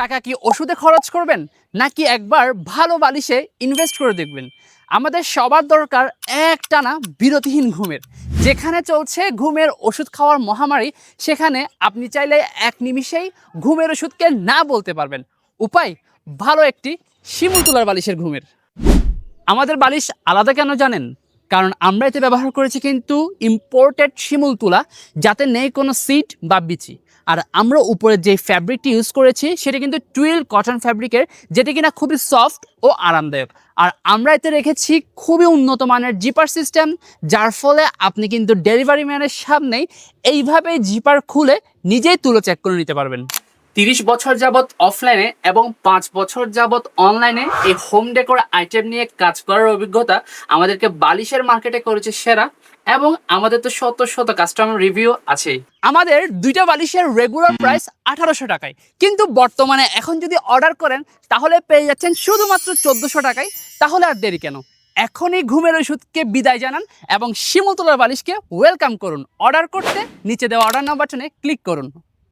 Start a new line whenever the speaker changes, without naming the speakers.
টাকা কি ওষুধে খরচ করবেন? নাকি একবার ভালো বালিশে ইনভেস্ট করে দেখবেন? আমাদের সবার দরকার একটানা বিরতিহীন ঘুমের। যেখানে চলছে ঘুমের ওষুধ খাওয়ার মহামারী, সেখানে আপনি চাইলে এক নিমিষেই ঘুমের ওষুধকে না বলতে পারবেন। উপায়, ভালো একটি শিমুল তুলার বালিশের ঘুমের। আমাদের বালিশ আলাদা কেন জানেন? কারণ আমরা এতে ব্যবহার করেছি কিন্তু ইম্পোর্টেড শিমুল তুলা যাতে নেই কোনো সিট বা বিচি। আর আমরা উপরে যে ফ্যাব্রিকটি ইউজ করেছি, সেটা কিন্তু টুয়েল কটন ফ্যাব্রিকের যেটি কিনা খুবই সফট ও আরামদায়ক। আর আমরা এতে রেখেছি খুবই উন্নত মানের জিপার সিস্টেম যার ফলে আপনি কিন্তু ডেলিভারি ম্যানের সামনেই এইভাবে জিপার খুলে নিজেই তুলো চেক করে নিতে পারবেন। তিরিশ বছর যাবত অফলাইনে এবং পাঁচ বছর যাবত অনলাইনে এই হোম ডেকোর আইটেম নিয়ে কাজ করার অভিজ্ঞতা আমাদেরকে বালিশের মার্কেটে করেছে সেরা এবং আমাদের তো শত শত কাস্টমার রিভিউ আছে আমাদের দুইটা বালিশের রেগুলার প্রাইস আঠারোশো টাকায়। কিন্তু বর্তমানে এখন যদি অর্ডার করেন, তাহলে পেয়ে যাচ্ছেন শুধুমাত্র চোদ্দোশো টাকায়। তাহলে আর দেরি কেন? এখনই ঘুমের ওষুধকে বিদায় জানান এবং শিমুতলার বালিশকে ওয়েলকাম করুন। অর্ডার করতে নিচে দেওয়া অর্ডার নাম্বার ক্লিক করুন।